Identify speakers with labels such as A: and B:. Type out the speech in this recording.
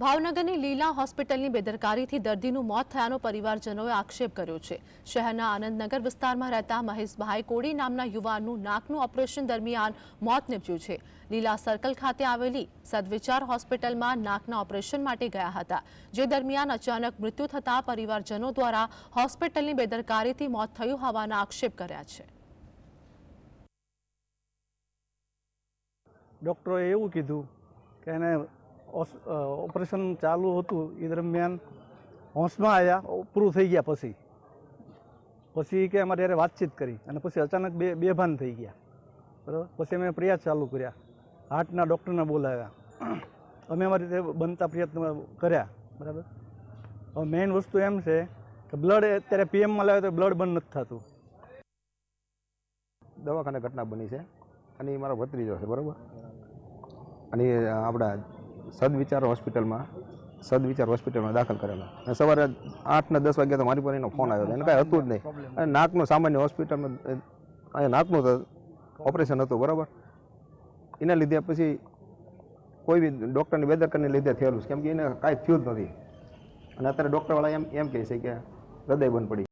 A: ભાવનગરની લીલા હોસ્પિટલની બેદરકારીથી દર્દીનું મોત થયાનો પરિવારજનોએ આક્ષેપ કર્યો છે. શહેરના આનંદનગર વિસ્તારમાં રહેતા મહેશભાઈ કોડી નામના યુવાનનું નાકનું ઓપરેશન દરમિયાન મોત નીપજ્યું છે. લીલા સર્કલ ખાતે આવેલી સદવિચાર હોસ્પિટલમાં નાકના ઓપરેશન માટે ગયા હતા, જે દરમિયાન અચાનક મૃત્યુ થતાં પરિવારજનો દ્વારા હોસ્પિટલની બેદરકારીથી મોત થયું હોવાના આક્ષેપ કર્યા છે.
B: ડૉક્ટરોએ એવું કીધું કે એને ઓપરેશન ચાલુ હતું. એ દરમિયાન હોંશમાં આવ્યા પૂરું થઈ ગયા પછી. પછી કે અમારે યારે વાતચીત કરી અને પછી અચાનક બે બેભાન થઈ ગયા. બરાબર? પછી અમે પ્રયાસ ચાલુ કર્યા. હાર્ટના ડૉક્ટરને બોલાવ્યા. અમે અમારી રીતે બનતા પ્રયત્ન કર્યા. બરાબર? હવે મેઇન વસ્તુ એમ છે કે બ્લડ અત્યારે પીએમમાં લાવે તો બ્લડ બંધ નથી થતું.
C: દવાખાને ઘટના બની છે. અને એ મારો ભત્રીજો છે, બરાબર? અને આપણા સદવિચાર હોસ્પિટલમાં સદવિચાર હોસ્પિટલમાં દાખલ કરેલા. અને સવારે આઠ ને દસ વાગ્યા તો મારી પર એનો ફોન આવ્યો. એને કાંઈ હતું જ નહીં. અને નાકનું સામાન્ય હોસ્પિટલમાં અહીંયા નાકનું તો ઓપરેશન હતું બરાબર? એના લીધે પછી કોઈ બી ડૉક્ટરની બેદરકારને લીધે થયેલું છે. કેમ કે એને કાંઈ થયું જ નથી. અને અત્યારે ડૉક્ટરવાળા એમ એમ કહે છે કે હૃદય બંધ પડી.